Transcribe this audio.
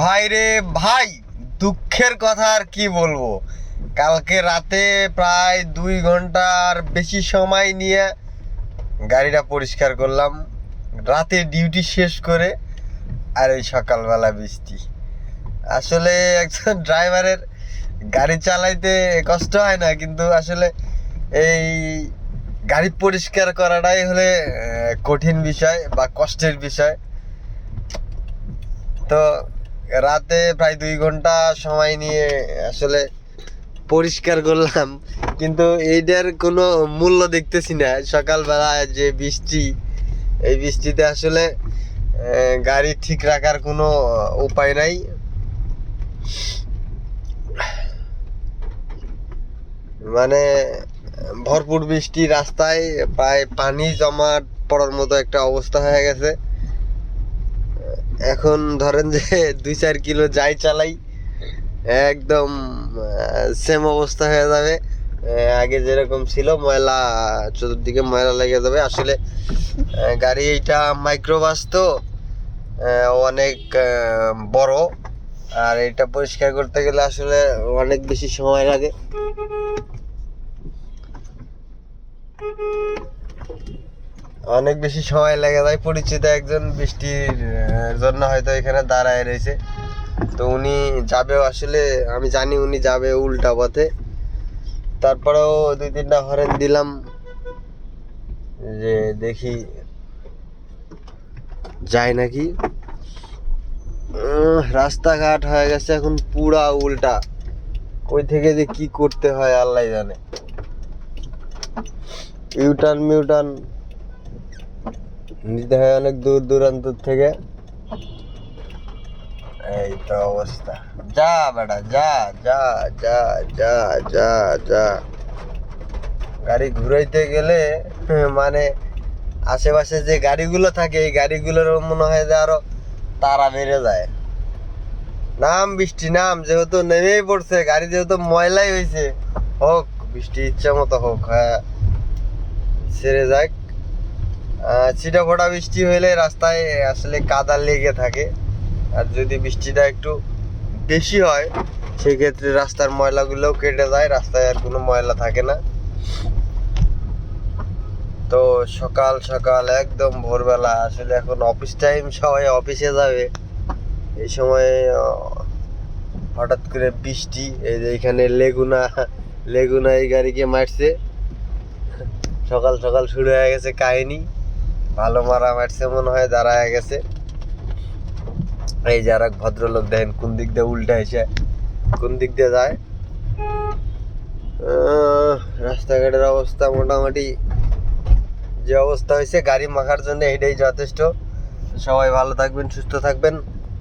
ভাই রে ভাই, দুঃখের কথা আর কি বলব? কালকে রাতে প্রায় দুই ঘণ্টার বেশি সময় নিয়ে গাড়িটা পরিষ্কার করলাম। রাতে ডিউটি শেষ করে আর এই সকালবেলা বৃষ্টি। আসলে একজন ড্রাইভারের গাড়ি চালাইতে কষ্ট হয় না, কিন্তু আসলে এই গাড়ি পরিষ্কার করাটাই হলে কঠিন বিষয় বা কষ্টের বিষয়। তো রাতে প্রায় দুই ঘণ্টা সময় নিয়ে আসলে পরিষ্কার করলাম। কিন্তু এইটার কোনো মূল্য দেখতেছি না। সকালবেলা যে বৃষ্টি, এই বৃষ্টিতে আসলে গাড়ি ঠিক রাখার কোনো উপায় নাই। মানে ভরপুর বৃষ্টি, রাস্তায় প্রায় পানি জমা পড়ার মতো একটা অবস্থা হয়ে গেছে। এখন ধরেন যে দুই চার কিলো যাই চালাই, একদম সেম অবস্থা হয়ে যাবে। আগে যেরকম ছিল, ময়লা চতুর্দিকে ময়লা লেগে যাবে। আসলে গাড়ি এইটা মাইক্রোবাস তো অনেক বড়। আর এটা পরিষ্কার করতে গেলে আসলে অনেক বেশি সময় লাগে। অনেক বেশি সময় লেগে যায় পরিচিত একজন বৃষ্টির জন্য হয়তো এখানে দাঁড়ায় রয়েছে। তো উনি যাবেও আসলে, আমি জানি উনি যাবে উল্টা পথে। তারপরেও দুই তিনটা হরেন দিলাম, যে দেখি যায় নাকি। রাস্তাঘাট হয়ে গেছে এখন পুরা উল্টা। কই থেকে যে কি করতে হয়, আল্লাহ জানে। ইউটার্ন মিউটার্ন নিতে হয় অনেক দূর দূরান্ত থেকে। এই তো অবস্থা। যা বেটা, যা যা যা যা যা যা। গাড়ি ঘুরাইতে গেলে মানে আশেপাশে যে গাড়িগুলো থাকে, এই গাড়িগুলোর মনে হয় যে আরও তারা বেড়ে যায়। নাম বৃষ্টি, নাম যেহেতু নেমেই পড়ছে, গাড়ি যেহেতু ময়লাই হয়েছে হোক, বৃষ্টি ইচ্ছা মতো হোক হ্যাঁ ছেড়ে যাক। ছিটা ফোটা বৃষ্টি হলে রাস্তায় আসলে কাদা লেগে থাকে। আর যদি বৃষ্টিটা একটু বেশি হয়, সেক্ষেত্রে রাস্তার ময়লাগুলোও কেটে যায়, রাস্তায় আর কোনো ময়লা থাকে না। তো সকাল সকাল একদম ভোরবেলা, আসলে এখন অফিস টাইম সবাই অফিসে যাবে। এই সময় হঠাৎ করে বৃষ্টি, এই যে এখানে লেগুনা লেগুনা এই গাড়িকে মারছে। সকাল সকাল শুরু হয়ে গেছে কাহিনী। ভালো মারা মারছে, মনে হয় দাঁড়ায় গেছে। এই যারা ভদ্রলোক দেখেন, কোন দিক দিয়ে উল্টা এসে কোন দিক দিয়ে যায়। রাস্তাঘাটের অবস্থা মোটামুটি যে অবস্থা হয়েছে, গাড়ি মাখার জন্য এটাই যথেষ্ট। সবাই ভালো থাকবেন, সুস্থ থাকবেন।